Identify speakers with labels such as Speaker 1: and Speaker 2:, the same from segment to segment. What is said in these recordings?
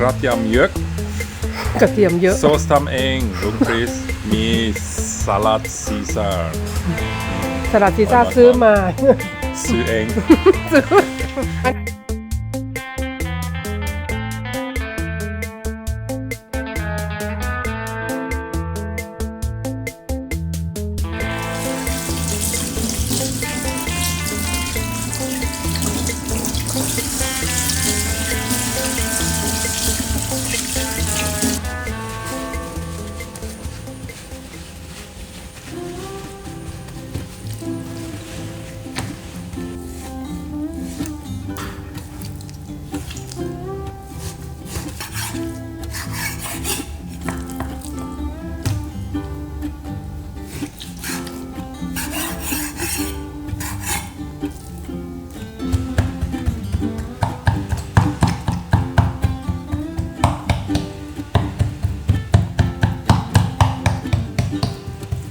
Speaker 1: กระเทียมเยอะ
Speaker 2: กระเทียมเยอะ
Speaker 1: โซสทำเองลุงคริส มีสลัดซีซ่า
Speaker 2: สลัดซีซ่าซื้อมา
Speaker 1: ซื้อเอง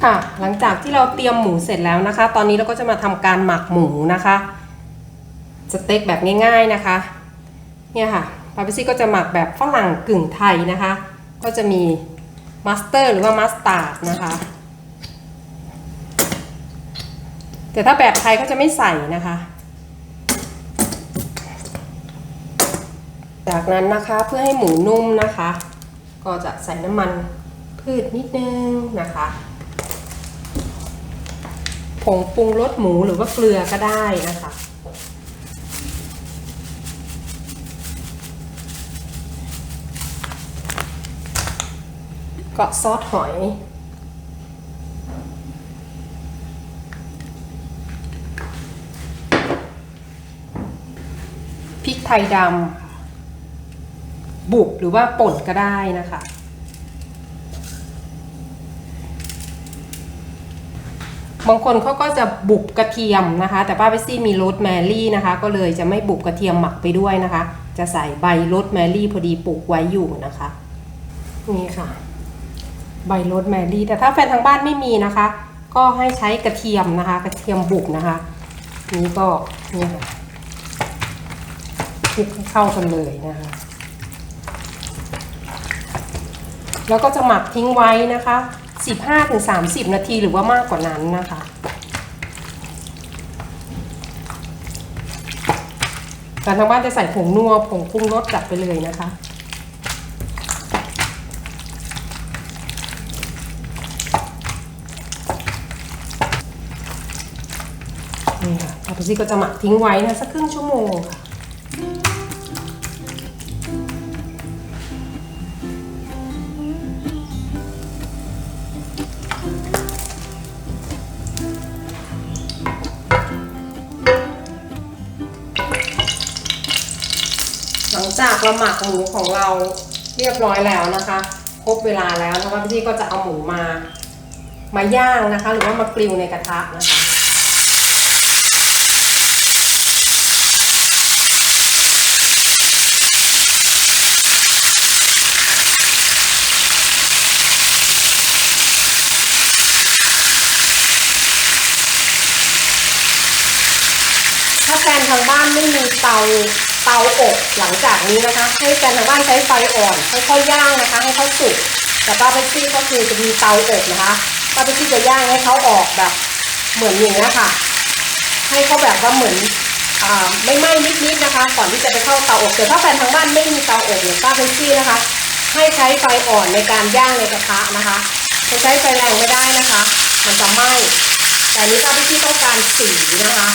Speaker 2: ค่ะ หลังจากที่เราเตรียมหมูเสร็จแล้วนะคะ ตอนนี้เราก็จะมาทำการหมักหมูนะคะ สเต็กแบบง่าย ๆนะคะ เนี่ยค่ะปาเปซี่ก็จะหมักแบบฝรั่งกึ่งไทยนะคะ ก็จะมีมัสเตอร์หรือว่ามัสตาร์ดนะคะ แต่ถ้าแบบไทยก็จะไม่ใส่นะคะ จากนั้นนะคะเพื่อให้หมูนุ่มนะคะ ก็จะใส่น้ำมันพืชนิดนึงนะคะ งปรุงรสหมูหรือว่าเกลือก็ได้นะคะ ก็ซอสหอยพริกไทยดำบุบหรือว่าป่นก็ได้นะคะ บางคนเขาก็จะบุบกระเทียมนะคะ แต่ป้าเปซี่มีโรสแมรี่นะคะ ก็เลยจะไม่บุบกระเทียมหมักไปด้วยนะคะ จะใส่ใบโรสแมรี่พอดีปลูกไว้อยู่นะคะ นี่ค่ะ ใบโรสแมรี่ แต่ถ้าแฟนทางบ้านไม่มีนะคะ ก็ให้ใช้กระเทียมนะคะ กระเทียมบุบนะคะ นี่ก็นี่ค่ะคลุกเข้ากันเลยนะคะ แล้วก็จะหมักทิ้งไว้นะคะ 15-30 นาทีหรือว่ามากกว่านั้นนะคะ การทางบ้านจะใส่ผงนัวผงปรุงรสจัดไปเลยนะคะนี่ค่ะปาปซี่ก็จะหมักทิ้งไว้นะสักครึ่งชั่วโมงค่ะ จากเราหมักหมูของเราเรียบร้อยแล้วนะคะ ครบเวลาแล้วนะคะพี่ก็จะเอาหมูมา มาย่างนะคะ หรือว่ามากริลในกระทะนะคะถ้าแฟนทางบ้านไม่มีเตาาอบหลังจากนี้นะคะ ให้แฟนทางบ้านใช้ไฟอ่อนค่อยๆย่างนะคะ ให้เขาสุกแต่ป้าเปปซี่ก็คือจะมีเตาอบนะคะป้าเปปซี่จะย่างให้เขาออกแบบเหมือนอย่างนี้ยค่ะ ให้เขาแบบว่าเหมือนอ่าไม่ไหม้นิดๆนะคะ ก่อนที่จะไปเข้าเตาอบแต่ถ้าแฟนทางบ้านไม่มีเตาอบเนี่ยป้าเปปซี่นะคะ ให้ใช้ไฟอ่อนในการย่างในกระทะนะคะจะใช้ไฟแรงไม่ได้นะคะ มันจะไหม้แต่นี้ป้าเปปซี่ต้องการสีนะคะ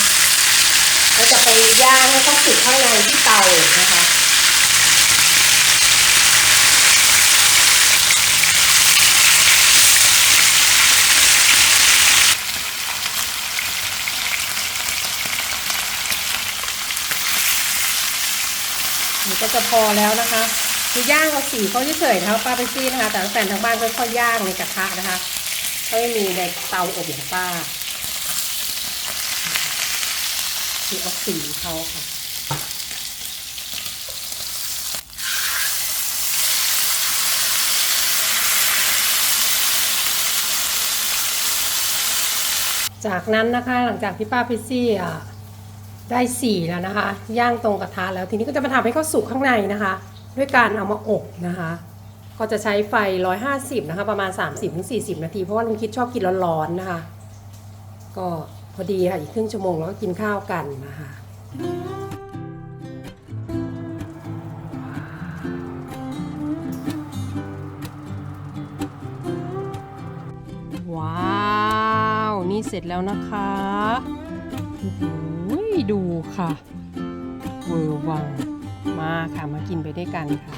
Speaker 2: เราจะไปย่างให้เขาสุกข้างในที่เตานะคะ นี่ก็จะพอแล้วนะคะคือย่างเอาสีเขาเฉยๆนะคะป้าไปซี่นะคะ แต่แฟนทางบ้านค่อยๆย่างในกระทะนะคะเขาไม่มีในเตาอบอย่างป้า คือเอาสีเขาค่ะจากนั้นนะคะหลังจากที่ป้าพิซซี่อะได้สีแล้วนะคะ ย่างตรงกระทะแล้วทีนี้ก็จะมาทำให้เขาสุกข้างในนะคะ ด้วยการเอามาอบนะคะ ก็จะใช้ไฟ 150 นะคะ ประมาณ 30-40 นาที เพราะว่าลุงคิดชอบกินร้อนๆนะคะ ก็ พอดีค่ะ อีกครึ่งชั่วโมงแล้วก็กินข้าวกันนะคะว้าว นี่เสร็จแล้วนะคะโอ้โหดูค่ะเวอร์วัง มาค่ะ มากินไปด้วยกันค่ะ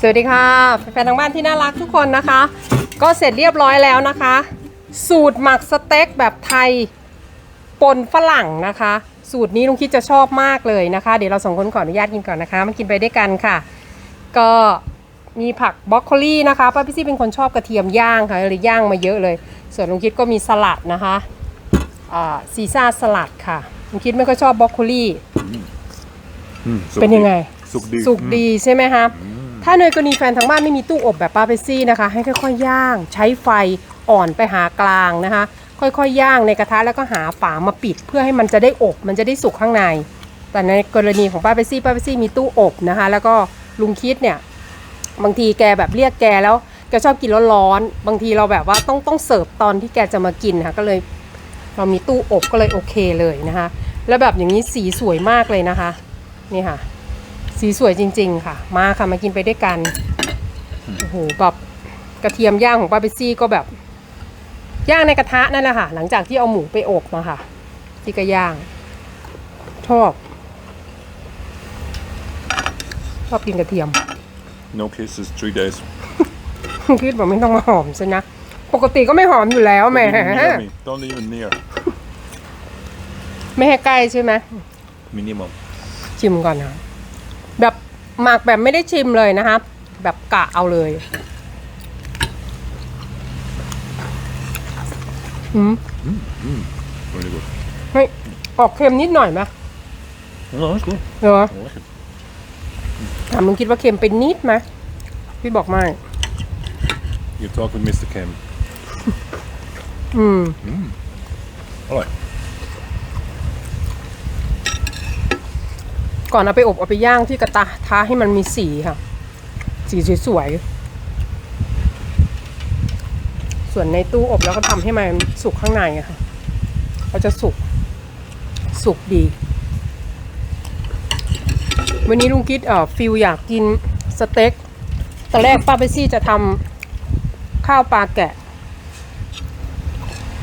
Speaker 2: สวัสดีค่ะแฟนๆทางบ้านที่น่ารักทุกคนนะคะ ก็เสร็จเรียบร้อยแล้วนะคะ สูตรหมักสเต็กแบบไทยปนฝรั่งนะคะ สูตรนี้ลุงคิดจะชอบมากเลยนะคะ เดี๋ยวเราสองคนขออนุญาตกินก่อนนะคะมากินไปด้วยกันค่ะ ก็มีผักบรอกโคลีนะคะป้าพี่ซี่เป็นคนชอบกระเทียมย่างค่ะเลยย่างมาเยอะเลย ส่วนลุงคิดก็มีสลัดนะคะอ่าซีซ่าสลัดค่ะลุงคิดไม่ค่อยชอบบรอกโคลี
Speaker 1: Mm,
Speaker 2: เป็นยังไง
Speaker 1: สุกดี
Speaker 2: สุกดีใช่ไหมคะ ถ้าในกรณีแฟนทางบ้านไม่มีตู้อบแบบป้าเปซี่นะคะ ให้ค่อยๆย่าง ใช้ไฟอ่อนไปหากลางนะคะ ค่อยๆย่างในกระทะแล้วก็หาฝามาปิด เพื่อให้มันจะได้อบ มันจะได้สุกข้างใน แต่ในกรณีของป้าเปซี่ป้าเปซี่มีตู้อบนะคะ แล้วก็ลุงคิดเนี่ยบางทีแกแบบเรียกแกแล้วแกชอบกินร้อนๆบางทีเราแบบว่าต้องต้องเสิร์ฟตอนที่แกจะมากินค่ะก็เลยเรามีตู้อบก็เลยโอเคเลยนะคะ แล้วแบบอย่างนี้สีสวยมากเลยนะคะ นี่ค่ะ สีสวยจริง ๆ ค่ะ มาค่ะมากินไปด้วยกันโอ้โหแบบกระเทียมย่างของป้าเปซี่ก็แบบ ย่างในกระทะนั่นแหละค่ะ หลังจากที่เอาหมูไปอบมาค่ะที่ก็ย่างชอบชอบกินกระเทียม
Speaker 1: No kisses three days
Speaker 2: คิดบอกไม่ต้องมาหอมซะนะ ปกติก็ไม่หอมอยู่แล้วแหม
Speaker 1: Don't even near me Don't even near
Speaker 2: ไม่ให้ใกล้ใช่ไหม
Speaker 1: minimum
Speaker 2: ชิมก่อนนะ แบบหมักแบบไม่ได้ชิมเลยนะครับแบบกะเอาเลยอืม
Speaker 1: Very good
Speaker 2: เฮ้ยออกเค็มนิดหน่อยไหม
Speaker 1: No that's good
Speaker 2: เหรอ
Speaker 1: I like it
Speaker 2: ถามมึงคิดว่าเค็มไปนิดไหมพี่บอกไม่
Speaker 1: You talk with Mr. Kim
Speaker 2: อืม
Speaker 1: อร่อ
Speaker 2: ก่อนเอาไปอบเอาไปย่างที่กระตะทาให้มันมีสีค่ะ สีสวยๆ ส่วนในตู้อบแล้วก็ทำให้มันสุกข้างในอะค่ะเขาจะสุก สุกดี วันนี้ลุงคิดเอ่อฟิลอยากกินสเต็กตอนแรกป้าเปซี่จะทำข้าวปลาแกะ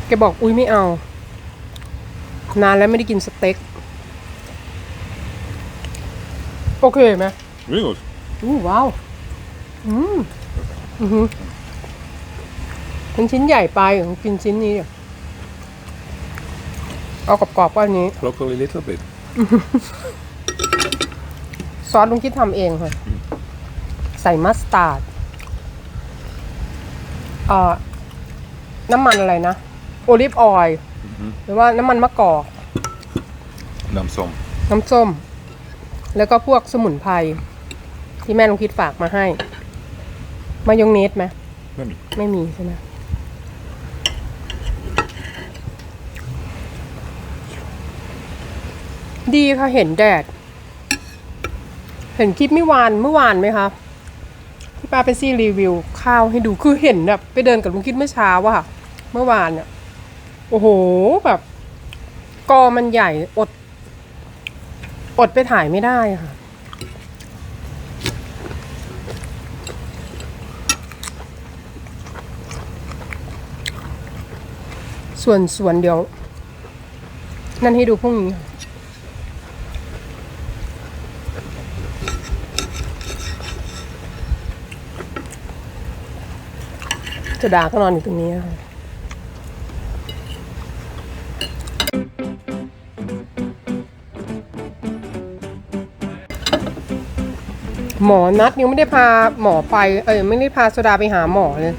Speaker 2: แกบอกอุ้ยไม่เอา นานแล้วไม่ได้กินสเต็ก โอเคไหม
Speaker 1: Very good
Speaker 2: อู้ว้าวอืมอือหือเป็นชิ้นใหญ่ไปของกินชิ้นนี้อะเอากรอบๆก็อันนี้
Speaker 1: Broccoli little bit
Speaker 2: ซอสลุงคิดทำเองค่ะ ใส่มัสตาร์ดเอ่อน้ำมันอะไรนะ โอลิฟออยล์หรือว่าน้ำมันมะกอก
Speaker 1: น้ำส้ม
Speaker 2: น้ำส้ม แล้วก็พวกสมุนไพรที่แม่ลุงคิดฝากมาให้ มายองเนสไหม
Speaker 1: ไม่มี
Speaker 2: ไม่มีใช่ไหมดีค่ะเห็นแดด เห็นคลิปเมื่อวานเมื่อวานไหมคะที่ป้าเป็นซี่รีวิวข้าวให้ดูคือเห็นแบบไปเดินกับลุงคิดเมื่อเช้าอะค่ะเมื่อวานเนี่ยโอ้โหแบบ กอมันใหญ่อด อดไปถ่ายไม่ได้ค่ะ ส่วนส่วนเดี๋ยว นั่นให้ดูพรุ่งนี้จะด่าก็นอนอยู่ตรงนี้ค่ะ หมอนัดยังไม่ได้พาหมอไป เอ้ยไม่ได้พาโซดาไปหาหมอเลย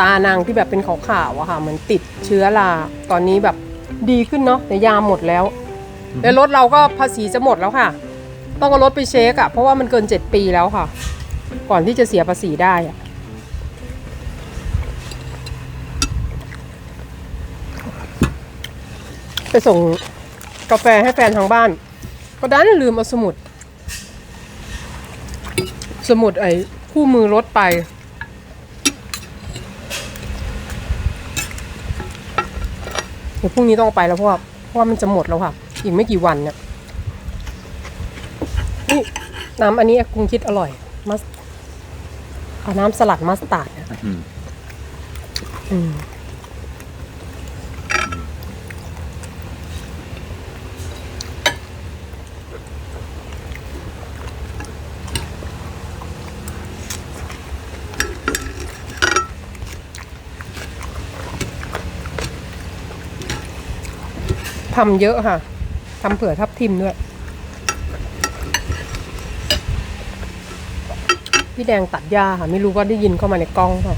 Speaker 2: ตานางที่แบบเป็นขาวๆอะค่ะเหมือนติดเชื้อราตอนนี้แบบดีขึ้นเนาะแต่ยาหมดแล้ว แล้วรถเราก็ภาษีจะหมดแล้วค่ะ ต้องเอารถไปเช็คอะเพราะว่ามันเกินเจ็ดปีแล้วค่ะ ก่อนที่จะเสียภาษีได้อะโอ้โหไปส่งกาแฟให้แฟนทางบ้าน ก็ดันลืมเอาสมุด สมุดไอ้คู่มือรถไป เดี๋ยวพรุ่งนี้ต้องเอาไปแล้วเพราะว่าเพราะว่ามันจะหมดแล้วค่ะ อีกไม่กี่วันเนี่ยนี่น้ำอันนี้กุงคิดอร่อยมัสเอาน้ำสลัดมัสตาร์ดเนี่ย
Speaker 1: อืม
Speaker 2: ทำเยอะค่ะทำเผื่อทับทิมด้วย พี่แดงตัดหญ้าค่ะ ไม่รู้ว่าได้ยินเข้ามาในกล้องเปล่า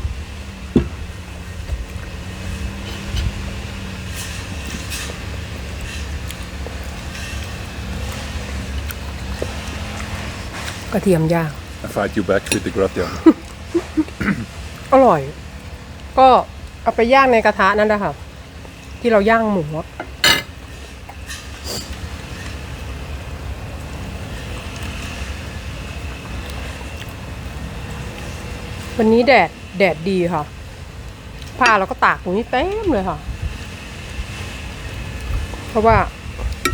Speaker 2: กระเทียมย่าง
Speaker 1: I fight you back with the gratia.
Speaker 2: อร่อย ก็เอาไปย่างในกระทะนั่นแหละค่ะ ที่เราย่างหมู วันนี้แดดแดดดีค่ะผ้าเราก็ตากตรงนี้เต็มเลยค่ะ เพราะว่า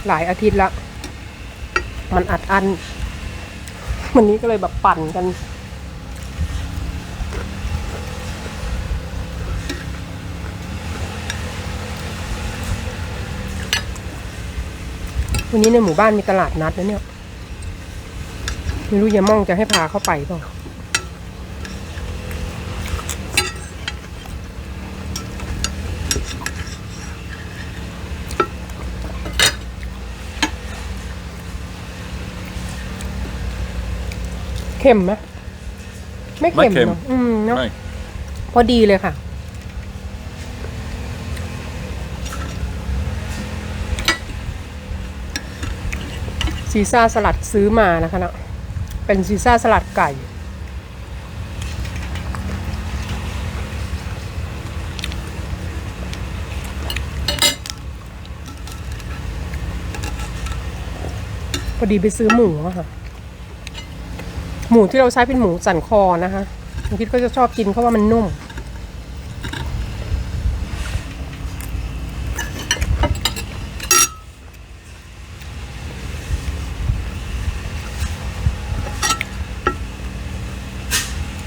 Speaker 2: หลายอาทิตย์ละ มันอัดอัน วันนี้ก็เลยแบบปั่นกัน วันนี้ในหมู่บ้านมีตลาดนัดนะเนี่ย ไม่รู้ยายม่องจะให้พาเข้าไปเปล่า เค็มไหมไม่เค็ม
Speaker 1: ไม่เค็ม
Speaker 2: เนอะอืมเนาะ
Speaker 1: ไม่
Speaker 2: พอดีเลยค่ะ ซีซ่าสลัดซื้อมานะคะเนะเป็นซีซ่าสลัดไก่ พอดีไปซื้อหมูอะค่ะ หมูที่เราใช้เป็นหมูสันคอนะคะผมคิดก็จะชอบกินเพราะว่ามันนุ่ม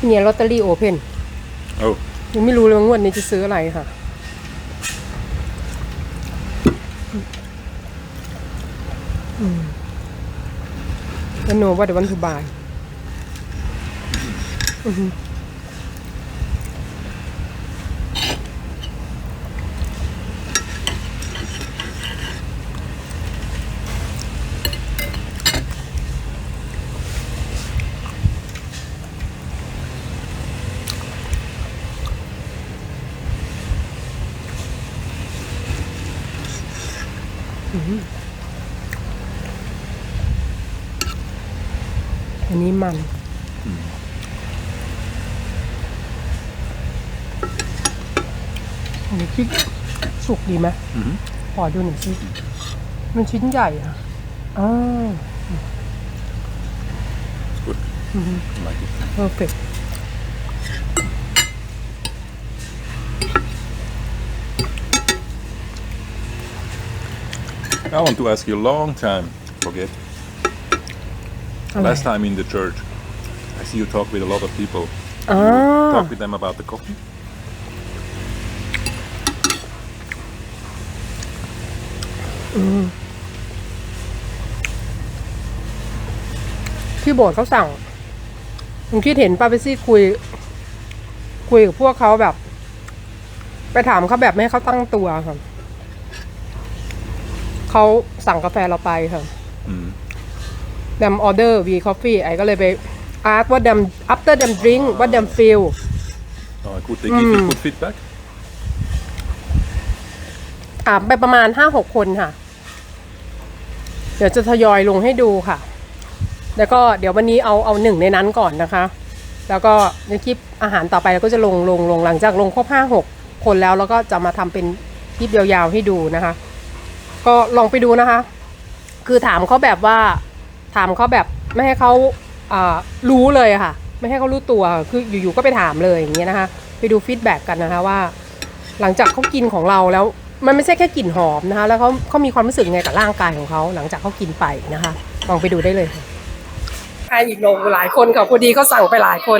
Speaker 2: เนี่ยลอตเตอรี่โอเพน
Speaker 1: Oh,
Speaker 2: ยังไม่รู้เลยว่างวดนี้จะซื้ออะไรค่ะอืมแล้วโนว่าเดี๋ยววันทุบาย อือ อันนี้คิดสุกดีไหม
Speaker 1: Mhm.
Speaker 2: ขอดูหน่อยสิ มันชิ้นใหญ่อะอ่า
Speaker 1: it's good. I like it.
Speaker 2: เพอร์เฟก
Speaker 1: I want to ask you a long time. Forget.
Speaker 2: อะไร
Speaker 1: Last time in the church, I see you talk with a lot of people.
Speaker 2: อ่า
Speaker 1: Talk with them about the coffee.
Speaker 2: ที่โบสถ์เขาสั่งผมคิดเห็นป้าเปซี่คุย คุยกับพวกเขาแบบ ไปถามเขาแบบไม่ให้เขาตั้งตัวค่ะเขาสั่งกาแฟเราไปค่ะ
Speaker 1: Mm.
Speaker 2: ดมออเดอร์วีคอฟฟี่ไอ้ก็เลยไปอาร์ตว่าดม after them drink what them feel
Speaker 1: Oh, good. They give you good feedback.
Speaker 2: ถามไปประมาณห้าหกคนค่ะเดี๋ยวจะทยอยลงให้ดูค่ะ แล้วก็เดี๋ยววันนี้เอาเอาหนึ่งในนั้นก่อนนะคะ แล้วก็ในคลิปอาหารต่อไปเราก็จะลงลงลงหลังจากลงครบห้าหกคนแล้วแล้วก็จะมาทำเป็นคลิปยาวๆให้ดูนะคะ ก็ลองไปดูนะคะ คือถามเขาแบบว่าถามเขาแบบไม่ให้เขาอ่ารู้เลยค่ะ ไม่ให้เขารู้ตัวคืออยู่ๆก็ไปถามเลยอย่างเงี้ยนะคะ ไปดูฟีดแบ็กกันนะคะว่า หลังจากเขากินของเราแล้ว มันไม่ใช่แค่กลิ่นหอมนะคะ แล้วเขาเขามีความรู้สึกไงกับร่างกายของเขาหลังจากเขากินไปนะคะลองไปดูได้เลยค่ะใครอีกลงหลายคนค่ะพอดีเขาสั่งไปหลายคน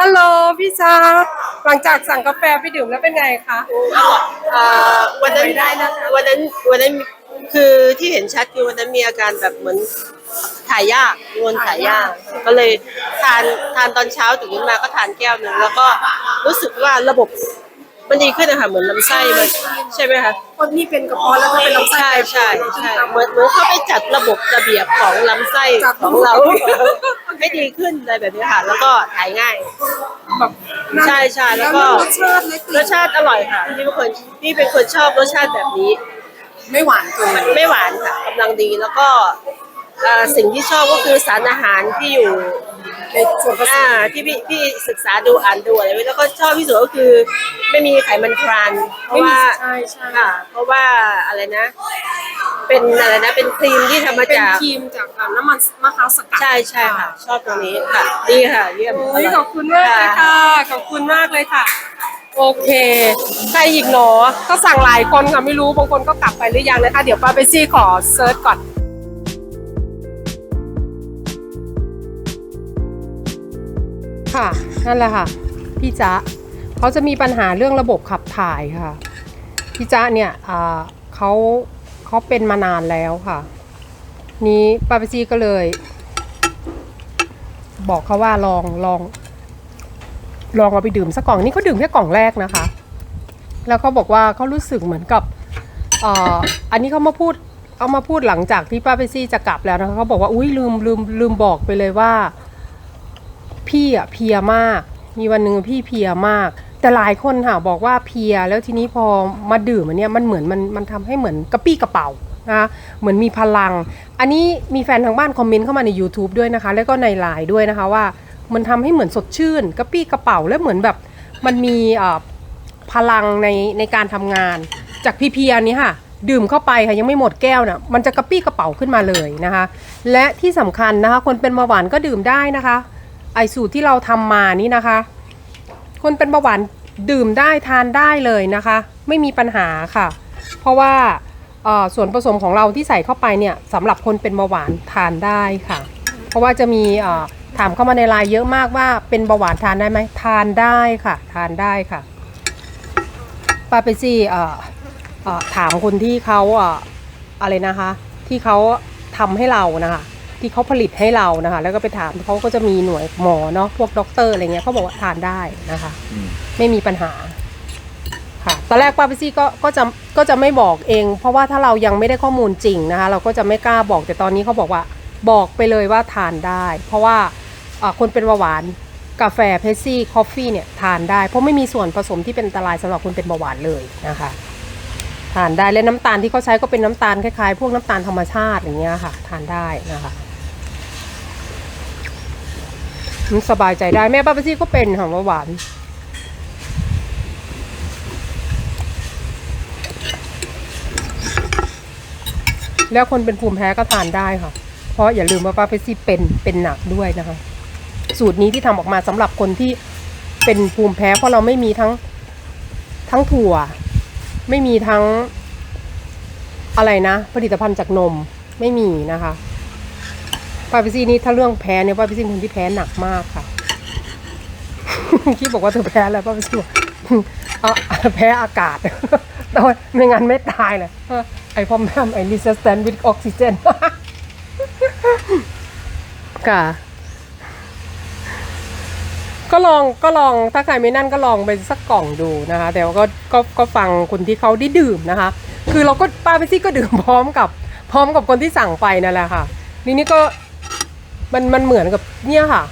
Speaker 2: ฮัลโหลพี่ชาหลังจากสั่งกาแฟไปดื่มแล้วเป็นไงคะ
Speaker 3: เอ่อวันนั้น
Speaker 2: ไม่ได้นะคะ
Speaker 3: วันนั้นวันนั้นคือที่เห็นชัดคือวันนั้นมีอาการแบบเหมือนถ่ายยากงวนถ่ายยาก ก็เลยทานทานตอนเช้าตื่นขึ้นมาก็ทานแก้วหนึ่งแล้วก็รู้สึกว่าระบบ มันดีขึ้นนะคะเหมือนลำไส้มันใช่ไหมคะ
Speaker 2: คนที่เป็นกระเพาะแล้วก็เป็นลำไส้
Speaker 3: ใช่ใช่ใช่เหมือนเหมือนเขาไปจัดระบบระเบียบของลำไส้
Speaker 2: จัด
Speaker 3: ของเราให้ดีขึ้นอะไรแบบนี้ค่ะ แล้วก็ถ่ายง่าย
Speaker 2: แบบ
Speaker 3: ใช่ใช่แล้วก็
Speaker 2: รสชาติและก
Speaker 3: ร
Speaker 2: ลิ่
Speaker 3: สชาติอร่อยค่ะพี่เป็นคนพี่เป็นคนชอบรสชาติแบบนี้
Speaker 2: ไม่หวานเกิน
Speaker 3: ไม่หวานค่ะกำลังดีแล้วก็เอ่อสิ่งที่ชอบก็คือสารอาหารที่อยู่
Speaker 2: ในส่วนผส
Speaker 3: อ่ามที่พี่พี่ศึกษาดูอ่านดูอะไรไว้แล้วก็ชอบที่สุดก็คือ ไม่มีไขมันทรานเพราะว่า
Speaker 2: ใช่ใช่
Speaker 3: ค่ะเพราะว่าอะไรนะ เป็นอะไรนะ เป็นครีมที่ทำมา
Speaker 2: เป็น
Speaker 3: จาก
Speaker 2: ครีมจากน้ำมันมะพร้าวสกัด
Speaker 3: ใช่ใช่ค่ะ ชอบตรงนี้ค่ะดีค่ะเยี่ยม
Speaker 2: โอ้ยขอบคุณมากเลยค่ะขอบคุณมากเลยค่ะ โอเคใครอีกหนอก็สั่งหลายคนค่ะไม่รู้บางคนก็กลับไปหรือยังนะคะ เดี๋ยวป้าไปซี่ขอเซิร์ชก่อน ค่ะ นั่นแหละค่ะ พี่จ๊ะเขาจะมีปัญหาเรื่องระบบขับถ่ายค่ะ พี่จ๊ะเนี่ยเขาเขาเป็นมานานแล้วค่ะ นี้ป้าปซี่ก็เลย บอกเขาว่าลองลอง ลองเอาไปดื่มสักกล่องนี่เขาดื่มแค่กล่องแรกนะคะ แล้วเขาบอกว่าเขารู้สึกเหมือนกับออันนี้เขามาพูดเอามาพูดหลังจากที่ป้าไปซี่จะกลับแล้วนะคะเขาบอกว่าอุ้ยลืมลืมลืมบอกไปเลยว่า พี่อะเพียมาก มีวันหนึ่งพี่เพียมาก แต่หลายคนค่ะบอกว่าเพียแล้วทีนี้พอมาดื่มอันเนี้ยมันเหมือนมันมันทำให้เหมือนกระปี้กระเป๋านะคะเหมือนมีพลัง อันนี้มีแฟนทางบ้านคอมเมนต์เข้ามาใน YouTube ด้วยนะคะ แล้วก็ในไลน์ด้วยนะคะว่ามันทำให้เหมือนสดชื่นกระปี้กระเป๋าและเหมือนแบบมันมีพลังในในการทำงาน จากพีเพีอันนี้ค่ะ ดื่มเข้าไปค่ะยังไม่หมดแก้วน่ะมันจะกระปี้กระเป๋าขึ้นมาเลยนะคะ และที่สำคัญนะคะ คนเป็นเบาหวานก็ดื่มได้นะคะ ไอสูตรที่เราทำมานี่นะคะ คนเป็นเบาหวานดื่มได้ทานได้เลยนะคะ ไม่มีปัญหาค่ะ เพราะว่าส่วนผสมของเราที่ใส่เข้าไปเนี่ยสำหรับคนเป็นเบาหวานทานได้ค่ะ เพราะว่าจะมีถามเข้ามาในไลน์เยอะมากว่าเป็นเบาหวานทานได้ไหมทานได้ค่ะ ทานได้ค่ะปาไปซี่ถามคนที่เขาอะไรนะคะ ที่เขาทำให้เรานะคะ ที่เขาผลิตให้เรานะคะ แล้วก็ไปถามเขาก็จะมีหน่วยหมอเนาะพวกด็อกเตอร์อะไรเงี้ยเขาบอกว่าทานได้นะคะ
Speaker 1: อืม
Speaker 2: ไม่มีปัญหา ค่ะ ตอนแรกป้าพิซี่ก็ก็จะก็จะไม่บอกเอง เพราะว่าถ้าเรายังไม่ได้ข้อมูลจริงนะคะ เราก็จะไม่กล้าบอกแต่ตอนนี้เขาบอกว่าบอกไปเลยว่าทานได้ เพราะว่าอ่าคนเป็นเบาหวานกาแฟเพสซี่คอฟฟี่เนี่ยทานได้ เพราะไม่มีส่วนผสมที่เป็นอันตรายสำหรับคนเป็นเบาหวานเลยนะคะ ทานได้และน้ำตาลที่เขาใช้ก็เป็นน้ำตาลคล้ายๆ พวกน้ำตาลธรรมชาติอย่างเงี้ยค่ะ ทานได้นะคะมัน สบายใจได้แม่ป้าพิซี่ก็เป็นค่ะเบาหวานแล้วคนเป็นภูมิแพ้ก็ทานได้ค่ะ เพราะอย่าลืมว่าป้าเฟซี่เป็นเป็นหนักด้วยนะคะ สูตรนี้ที่ทำออกมาสำหรับคนที่เป็นภูมิแพ้เพราะเราไม่มีทั้งทั้งถั่ว ไม่มีทั้งอะไรนะ ผลิตภัณฑ์จากนมไม่มีนะคะ ป้าเฟสซี่นี่ถ้าเรื่องแพ้เนี่ยป้าเฟสซี่เป็นคนที่แพ้หนักมากค่ะคิดบอกว่าเธอแพ้แล้วป้าเฟสซี่อกเอ่อแพ้อากาศแต่ว่าไม่งั้นไม่ตายเลยไอพอมแพมไอ resistant with oxygen ค่ะก็ลองก็ลองถ้าใครไม่นั่นก็ลองไปสักกล่องดูนะคะ แต่ว่าก็ก็ก็ฟังคนที่เขาได้ดื่มนะคะ คือเราก็ป้าไปซี่ก็ดื่มพร้อมกับ พร้อมกับคนที่สั่งไปนั่นแหละค่ะนี่นี่ก็ มันมันเหมือนกับเนี่ยค่ะ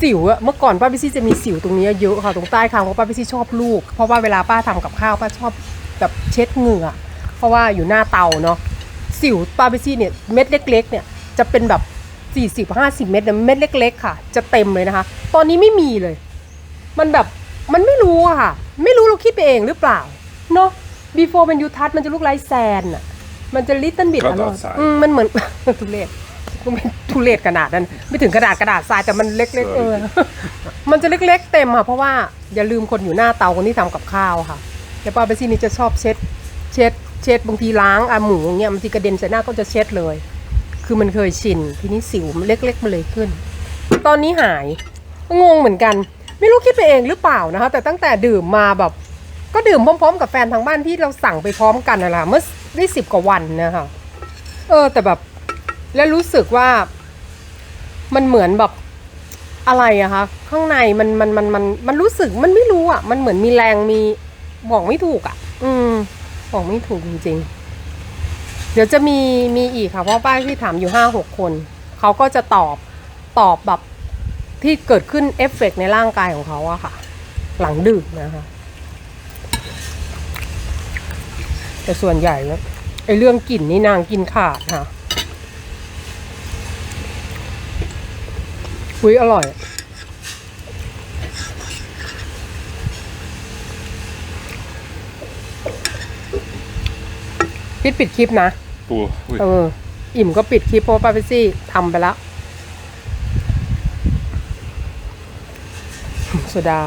Speaker 2: สิวอะเมื่อก่อนป้าพิซี่จะมีสิวตรงนี้เยอะค่ะตรงใต้คางเพราะป้าพิซี่ชอบลูก เพราะว่าเวลาป้าทำกับข้าวป้าชอบแบบเช็ดเหงื่อเพราะว่าอยู่หน้าเตาเนาะสิวป้าพิซี่เนี่ยเม็ดเล็ก ๆ เนี่ยจะเป็นแบบ 40 50 เม็ดเนี่ยเม็ดเล็ก ๆ ค่ะ จะเต็มเลยนะคะ ตอนนี้ไม่มีเลย มันแบบมันไม่รู้อะค่ะ ไม่รู้เราคิดไปเองหรือเปล่าเนาะ before เป็นยูทัศมันจะลูกไร้แซนอะมันจะลิตเติ้ลบิด
Speaker 1: ก
Speaker 2: อ
Speaker 1: ระ
Speaker 2: ร่
Speaker 1: ดา
Speaker 2: อ
Speaker 1: ษ
Speaker 2: ย
Speaker 1: ทราย
Speaker 2: อืมมันเหมือนทุเรศ ไม่ทุเรศขนาดนั้น ไม่ถึงกระดาษกระดาษทรายแต่มันเล็ก ๆ เออ มันจะเล็ก ๆ เต็มค่ะเพราะว่าอย่าลืมคนอยู่หน้าเตาคนที่ทำกับข้าวค่ะแต่ป้าเบซี่นี่จะชอบเช็ด เช็ด เช็ดบางทีล้างอะหมูอย่างเงี้ยบางทีกระเด็นใส่หน้าก็จะเช็ดเลย คือมันเคยชินทีนี้สิวมันเล็ก ๆมันเลยขึ้น ตอนนี้หายงงเหมือนกัน ไม่รู้คิดไปเองหรือเปล่านะคะ แต่ตั้งแต่ดื่มมาแบบก็ดื่มพร้อมๆ กับแฟนทางบ้านที่เราสั่งไปพร้อมกันนั่นแหละเมื่อได้สิบกว่าวันนะคะเออแต่แบบ แล้วรู้สึกว่ามันเหมือนแบบอะไรอะคะข้างในมันมันมันมันมันรู้สึกมันไม่รู้อะมันเหมือนมีแรงมีบอกไม่ถูกอะอืม บอกไม่ถูกจริงๆ เดี๋ยวจะมีมีอีกค่ะเพราะป้าที่ถามอยู่ห้าหกคนเขาก็จะตอบตอบแบบที่เกิดขึ้นเอฟเฟกต์ในร่างกายของเขาอะค่ะ หลังดื่มนะคะแต่ส่วนใหญ่แล้วไอ้เรื่องกลิ่นนี่นางกินขาดค่ะ อุ้ยอร่อย ปิดปิดคลิปนะ
Speaker 1: ปูอุ้ย
Speaker 2: เออ อิ่มก็ปิดคลิปเพราะว่าป้าเปซี่ทำไปแล้ว โซดา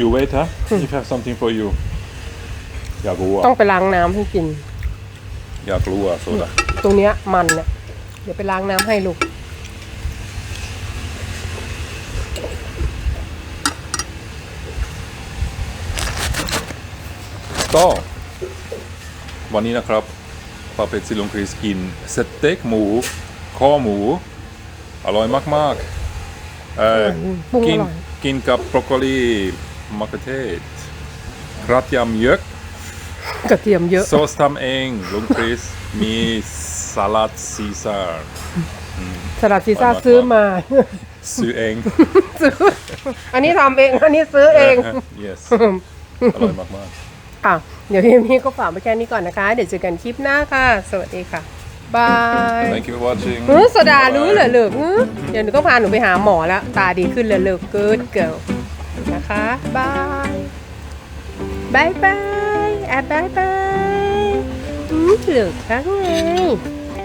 Speaker 1: you wait huh if have something for you อยากรู้อะ
Speaker 2: ต้องไปล้างน้ำให้กิน
Speaker 1: อยากรู้อะโซดา
Speaker 2: ตรงเนี้ยมันเนี่ยเดี๋ยวไปล้างน้ำให้ลูก
Speaker 1: ก็วันนี้นะครับปาเป็ดซิลงคริสกินสเต็กหมูข้อหมู อร่อยมากๆเออ
Speaker 2: ปรุงอ
Speaker 1: กิน
Speaker 2: ร่อย
Speaker 1: กินกับบรอกโคลีมะเขือเทศกระเทียมเยอะ
Speaker 2: กระเทียมเยอะ
Speaker 1: ซอสทำเองลุงคริส มีสลัดซีซ่าร์
Speaker 2: สลัดซีซ่าซื้อมา
Speaker 1: ซื้อเอง
Speaker 2: ซื้อ อันนี้ทำเอง อันนี้ซื้อเอง
Speaker 1: yes อร่อยมาก
Speaker 2: ค่ะ เดี๋ยวทีนี้ก็ฝากไปแค่นี้ก่อนนะคะ เดี๋ยวเจอกันคลิปหน้าค่ะ สวัสดีค่ะบาย
Speaker 1: ๆ thank you for watching
Speaker 2: เออโซดารู้เหรอเลิกอื้อเดี๋ยวหนูต้องพาหนูไปหาหมอแล้ว ตาดีขึ้นเลยเลิก good girl นะคะบายบายบายอะบายบายอืมเหลือกว่าไง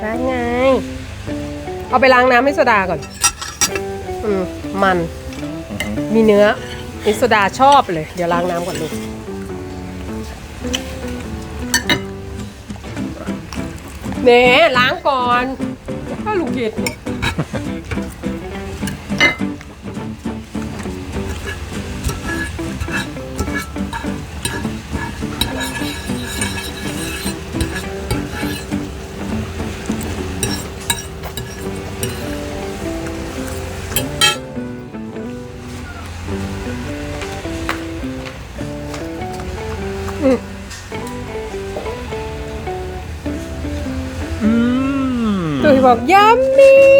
Speaker 2: ว่าไง เอาไปล้างน้ำให้โซดาก่อน อืมมัน มีเนื้ออิโซดาชอบเลย เดี๋ยวล้างน้ำก่อนลูก เน่ล้างก่อนถ้าลูกเห็ดอื บอกยัมมี่